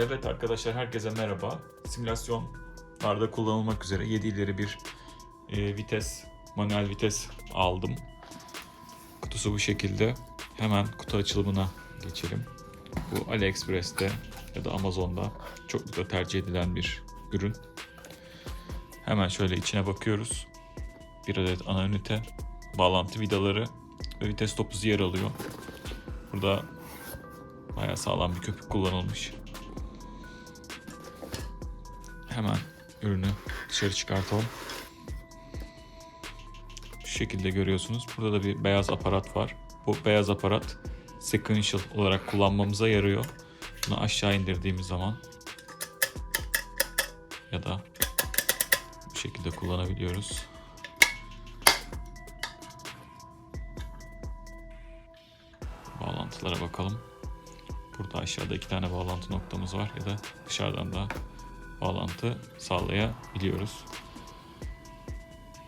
Evet arkadaşlar herkese merhaba. Simülasyonlarda kullanılmak üzere 7 ileri bir e, vites, manuel vites aldım. Kutusu bu şekilde. Hemen kutu açılımına geçelim. Bu AliExpress'te ya da Amazon'da çok da tercih edilen bir ürün. Hemen şöyle içine bakıyoruz. Bir adet ana ünite, bağlantı vidaları ve vites topuzu yer alıyor. Burada bayağı sağlam bir köpük kullanılmış. Hemen ürünü dışarı çıkartalım. Şu şekilde görüyorsunuz. Burada da bir beyaz aparat var. Bu beyaz aparat sequential olarak kullanmamıza yarıyor. Bunu aşağı indirdiğimiz zaman ya da bu şekilde kullanabiliyoruz. Bağlantılara bakalım. Burada aşağıda iki tane bağlantı noktamız var ya da dışarıdan da bağlantı sağlayabiliyoruz.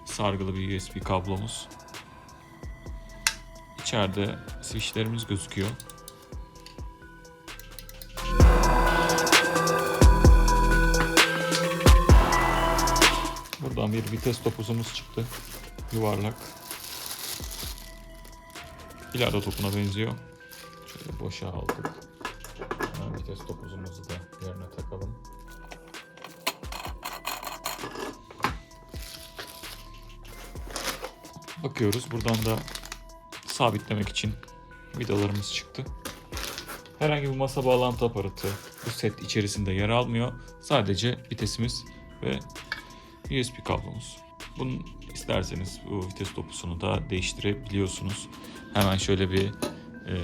Sargılı bir USB kablomuz. İçeride switchlerimiz gözüküyor. Buradan bir vites topuzumuz çıktı. Yuvarlak. Bilardo topuna benziyor. Şöyle boşa aldık. Hemen vites topuzumuzu da yerine takalım. Bakıyoruz. Buradan da sabitlemek için vidalarımız çıktı. Herhangi bir masa bağlantı aparatı bu set içerisinde yer almıyor. Sadece vitesimiz ve USB kablomuz. Bunun isterseniz bu vites topusunu da değiştirebiliyorsunuz. Hemen şöyle bir e,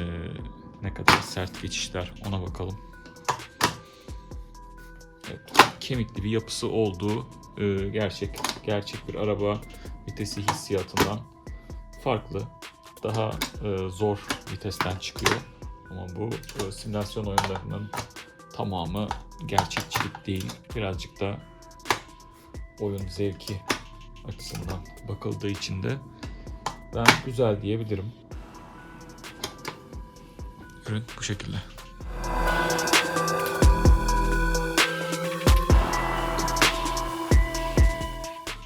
ne kadar sert geçişler ona bakalım. Evet, kemikli bir yapısı olduğu e, gerçek gerçek bir araba vitesi hissiyatından farklı. Daha e, zor vitesten çıkıyor. Ama bu e, simülasyon oyunlarının tamamı gerçekçilik değil. Birazcık da oyun zevki açısından bakıldığı için de ben güzel diyebilirim. Ürün bu şekilde.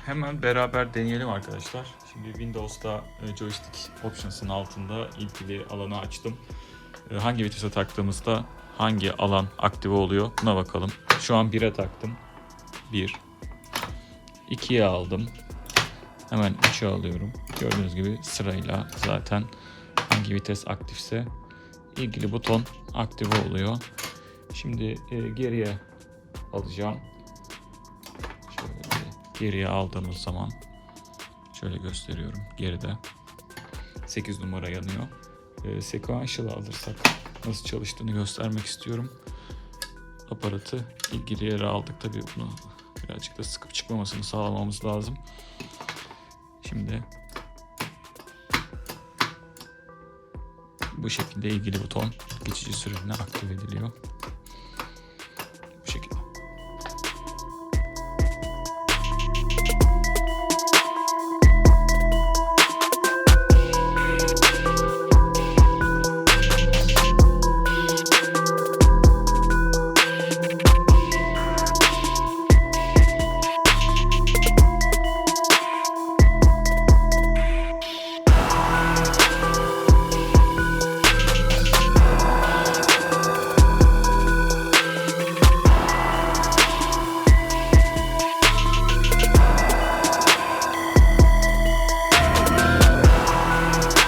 Hemen beraber deneyelim arkadaşlar. Şimdi Windows'ta e, joystick options'ın altında ilgili alanı açtım. E, Hangi vitese taktığımızda hangi alan aktive oluyor buna bakalım. Şu an 1'e taktım. 1 2'ye aldım. Hemen 3'e alıyorum. Gördüğünüz gibi sırayla zaten hangi vites aktifse ilgili buton aktive oluyor. Şimdi e, geriye alacağım. Geriye aldığımız zaman şöyle gösteriyorum geride 8 numara yanıyor. E, sequential alırsak nasıl çalıştığını göstermek istiyorum. Aparatı ilgili yere aldık tabii bunu birazcık da sıkıp çıkmamasını sağlamamız lazım. Şimdi bu şekilde ilgili buton geçici süreliğine aktif ediliyor.